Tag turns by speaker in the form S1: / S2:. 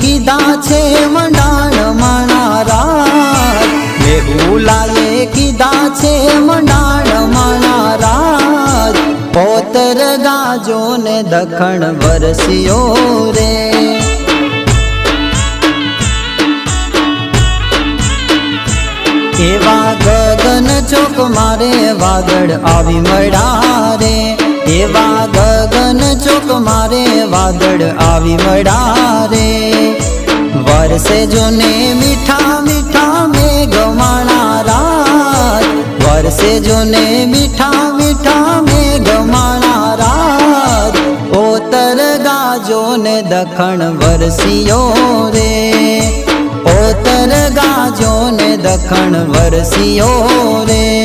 S1: કીધા છે મંડાણ મણારા મેહુલાએ કીધા છે મંડાણ મણારા પોતર ગાજો ને દખણ વરસ્યો રે. એવા ગગન ચોક મારે વાદળ આવી મળ્યા વાદળ આવી વડારે વરસે જોને મીઠા મીઠા મેઘ માણારા વરસે જોને મીઠા મીઠા મેઘ માણારા ઓતર ગાજો ને દખણ વરસિયો રે. ઓતર ગાજોને દખણ વરસિયો રે.